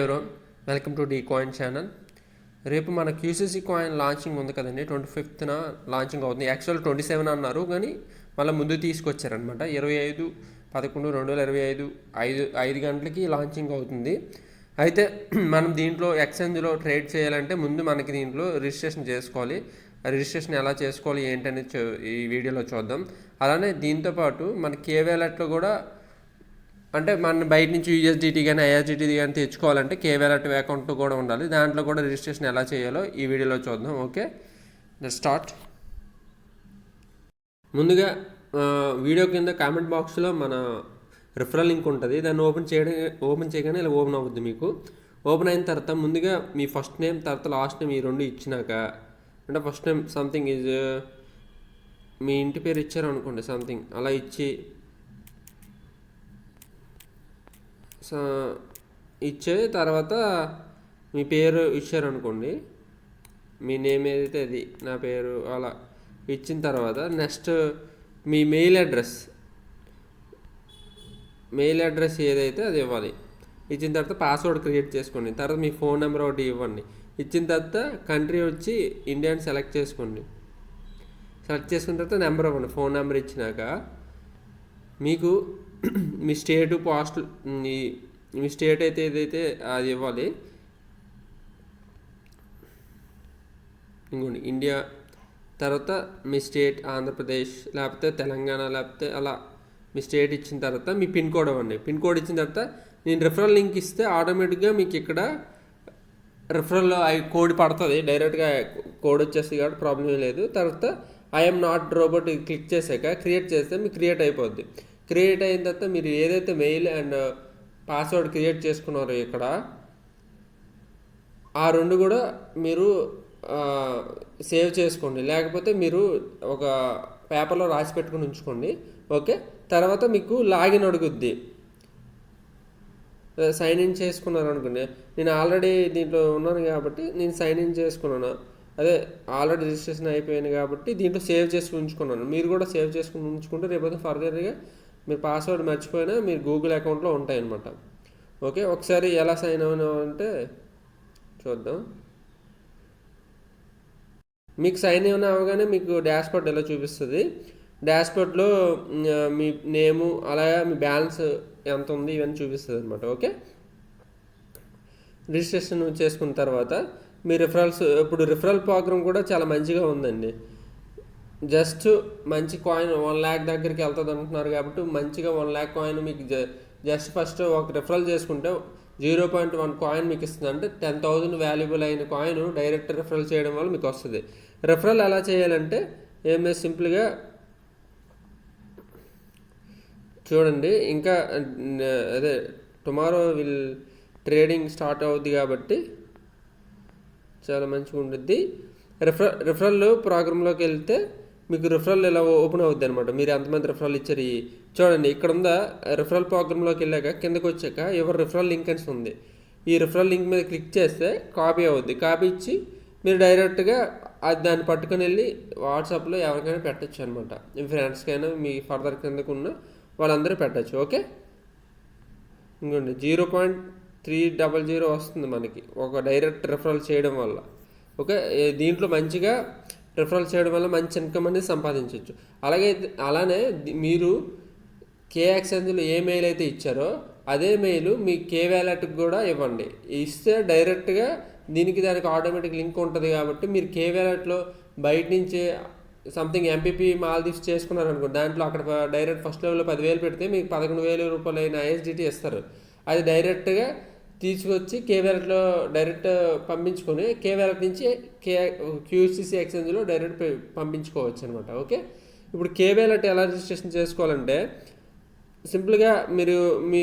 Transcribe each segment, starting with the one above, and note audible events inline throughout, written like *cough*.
ఎవరో welcome to the coin channel రేపు మన క్యూసీసీ కాయిన్ లాంచింగ్ ఉంది కదండి. ట్వంటీ ఫిఫ్త్న లాంచింగ్ అవుతుంది. యాక్చువల్ ట్వంటీ సెవెన్ అన్నారు కానీ మళ్ళీ ముందు తీసుకొచ్చారనమాట ఇరవై ఐదు పదకొండు రెండు వేల ఇరవై ఐదు ఐదు ఐదు గంటలకి లాంచింగ్ అవుతుంది. అయితే *clears throat* మనం దీంట్లో ఎక్స్చేంజ్లో ట్రేడ్ చేయాలంటే ముందు మనకి దీంట్లో రిజిస్ట్రేషన్ చేసుకోవాలి. రిజిస్ట్రేషన్ ఎలా చేసుకోవాలి ఏంటనేది ఈ వీడియోలో చూద్దాం. అలానే దీంతోపాటు మన కేవేలట్లో కూడా అంటే మన బయట నుంచి యూఎస్డిటీ కానీ ఐఆర్జిటీ కానీ తెచ్చుకోవాలంటే కేవీఆర్టీ అకౌంట్ కూడా ఉండాలి. దాంట్లో కూడా రిజిస్ట్రేషన్ ఎలా చేయాలో ఈ వీడియోలో చూద్దాం. ఓకే? స్టార్ట్ ముందుగా వీడియో కింద కామెంట్ బాక్స్లో మన రిఫరల్ లింక్ ఉంటుంది. దాన్ని ఓపెన్ చేయడం ఓపెన్ చేయగానే ఇలా ఓపెన్ అవుద్ది మీకు. ఓపెన్ అయిన తర్వాత ముందుగా మీ ఫస్ట్ నేమ్ తర్వాత లాస్ట్ నేమ్ ఈ రెండు ఇచ్చినాక అంటే ఫస్ట్ నేమ్ సంథింగ్ ఈజ్ మీ ఇంటి పేరు ఇచ్చారు అనుకోండి సంథింగ్ అలా ఇచ్చి ఇచ్చే తర్వాత మీ పేరు ఇచ్చారనుకోండి మీ నేమ్ ఏదైతే అది నా పేరు అలా ఇచ్చిన తర్వాత నెక్స్ట్ మీ మెయిల్ అడ్రస్. మెయిల్ అడ్రస్ ఏదైతే అది ఇవ్వాలి. ఇచ్చిన తర్వాత పాస్వర్డ్ క్రియేట్ చేసుకోండి. తర్వాత మీ ఫోన్ నెంబర్ ఒకటి ఇవ్వండి. ఇచ్చిన తర్వాత కంట్రీ వచ్చి ఇండియాని సెలెక్ట్ చేసుకోండి. సెలెక్ట్ చేసుకున్న తర్వాత నెంబర్ ఇవ్వండి. ఫోన్ నెంబర్ ఇచ్చినాక మీకు మీ స్టేట్ పాస్ట్ మీ మీ స్టేట్ అయితే ఏదైతే అది ఇవ్వాలి ఇంకోండి ఇండియా తర్వాత మీ స్టేట్ ఆంధ్రప్రదేశ్ లేకపోతే తెలంగాణ లేకపోతే అలా మీ స్టేట్ ఇచ్చిన తర్వాత మీ పిన్ కోడ్ ఇవ్వండి. పిన్ కోడ్ ఇచ్చిన తర్వాత నేను రిఫరల్ లింక్ ఇస్తే ఆటోమేటిక్గా మీకు ఇక్కడ రిఫరల్ ఐ కోడ్ పడుతుంది. డైరెక్ట్గా కోడ్ వచ్చేస్తుంది కాబట్టి ప్రాబ్లం లేదు. తర్వాత ఐఎమ్ నాట్ రోబోట్ క్లిక్ చేశాక క్రియేట్ చేస్తే మీకు క్రియేట్ అయిపోద్ది. క్రియేట్ అయిన తర్వాత మీరు ఏదైతే మెయిల్ అండ్ పాస్వర్డ్ క్రియేట్ చేసుకున్నారో ఇక్కడ ఆ రెండు కూడా మీరు సేవ్ చేసుకోండి. లేకపోతే మీరు ఒక పేపర్లో రాసి పెట్టుకుని ఉంచుకోండి. ఓకే? తర్వాత మీకు లాగిన్ అడుగుద్ది. సైన్ ఇన్ చేసుకున్నారు అనుకోండి. నేను ఆల్రెడీ దీంట్లో ఉన్నాను కాబట్టి నేను సైన్ ఇన్ చేసుకున్నాను. అదే ఆల్రెడీ రిజిస్ట్రేషన్ అయిపోయింది కాబట్టి దీంట్లో సేవ్ చేసి ఉంచుకున్నాను. మీరు కూడా సేవ్ చేసుకుని ఉంచుకుంటే రేపొద్దు ఫర్దర్గా మీరు పాస్వర్డ్ మర్చిపోయినా మీరు గూగుల్ అకౌంట్లో ఉంటాయి ఓకే ఒకసారి ఎలా సైన్ అవునా అంటే చూద్దాం. మీకు సైన్ అయిన అవగానే మీకు డాష్బోర్డ్ ఎలా చూపిస్తుంది? డాష్బోర్డ్లో మీ నేము అలాగే మీ బ్యాలెన్స్ ఎంత ఉంది ఇవన్నీ చూపిస్తుంది అనమాట ఓకే రిజిస్ట్రేషన్ చేసుకున్న తర్వాత మీ రిఫరల్స్ ఇప్పుడు రిఫరల్ ప్రోగ్రామ్ కూడా చాలా మంచిగా ఉందండి. జస్ట్ మంచి కాయిన్ వన్ ల్యాక్ దగ్గరికి వెళ్తుంది అంటున్నారు కాబట్టి మంచిగా వన్ ల్యాక్ కాయిన్ మీకు జ- జస్ట్ ఫస్ట్ ఒక రిఫరల్ చేసుకుంటే జీరో పాయింట్ వన్ కాయిన్ మీకు ఇస్తుంది. అంటే టెన్ థౌజండ్ వాల్యుబుల్ అయిన కాయిన్ డైరెక్ట్ రిఫరల్ చేయడం వల్ల మీకు వస్తుంది. రిఫరల్ ఎలా చేయాలంటే ఏమే సింపుల్గా చూడండి. ఇంకా అదే టుమారో విల్ ట్రేడింగ్ స్టార్ట్ అవుద్ది కాబట్టి చాలా మంచిగా ఉండుద్ది రిఫర్ రిఫరల్ ప్రోగ్రాంలోకి వెళ్తే మీకు రిఫరల్ ఇలా ఓపెన్ అవుద్ది అనమాట మీరు ఎంతమంది రిఫరల్ ఇచ్చారు? ఈ చూడండి ఇక్కడ ఉందా రిఫరల్ ప్రోగ్రాంలోకి వెళ్ళాక కిందకి వచ్చాక ఎవరు రిఫరల్ లింక్ అని ఉంది. ఈ రిఫరల్ లింక్ మీద క్లిక్ చేస్తే కాపీ అవుద్ది. కాపీ ఇచ్చి మీరు డైరెక్ట్గా అది దాన్ని పట్టుకొని వెళ్ళి వాట్సాప్లో ఎవరికైనా పెట్టచ్చు అనమాట మీ ఫ్రెండ్స్కైనా మీ ఫర్దర్ కిందకు ఉన్న వాళ్ళందరూ పెట్టచ్చు. ఓకే ఇంకోండి zero point three double zero వస్తుంది మనకి. ఒక డైరెక్ట్ రిఫరల్ చేయడం వల్ల. ఓకే దీంట్లో మంచిగా రిఫరల్ చేయడం వల్ల మంచి ఇన్కమ్ అనేది సంపాదించవచ్చు అలాగే అలానే మీరు కే ఎక్స్చేంజ్లో ఏ మెయిల్ అయితే ఇచ్చారో అదే మెయిల్ మీ కే వ్యాలెట్కి కూడా ఇవ్వండి. ఇస్తే డైరెక్ట్గా దీనికి దానికి ఆటోమేటిక్ లింక్ ఉంటుంది కాబట్టి మీరు కే వ్యాలెట్లో బయట నుంచి సంథింగ్ ఎంపీపీ మాల్దీవ్స్ చేసుకున్నారు అనుకో దాంట్లో అక్కడ డైరెక్ట్ ఫస్ట్ లెవెల్లో పదివేలు పెడితే మీకు పదకొండు వేల రూపాయలు అయిన ఐఎస్డిటీ ఇస్తారు. అది డైరెక్ట్గా తీసుకొచ్చి కే డైరెక్ట్ పంపించుకొని కే వ్యాలెట్ నుంచి కే క్యూసీసీ ఎక్స్చేంజ్లో డైరెక్ట్ పంపించుకోవచ్చు అనమాట ఓకే? ఇప్పుడు కే ఎలా రిజిస్ట్రేషన్ చేసుకోవాలంటే సింపుల్గా మీరు మీ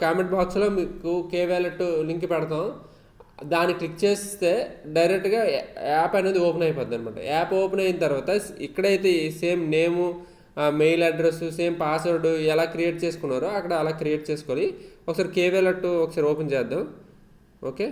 కామెంట్ బాక్స్లో మీకు కే వ్యాలెట్ లింక్ పెడతాం. దాన్ని క్లిక్ చేస్తే డైరెక్ట్గా యాప్ అనేది ఓపెన్ అయిపోద్ది అనమాట. యాప్ ఓపెన్ అయిన తర్వాత ఇక్కడైతే same name mail address same password ఎలా క్రియేట్ చేసుకున్నారో అక్కడ అలా క్రియేట్ చేసుకోవాలి ఒకసారి కేవీ అలర్ట్ ఒకసారి ఓపెన్ చేద్దాం. ఓకే?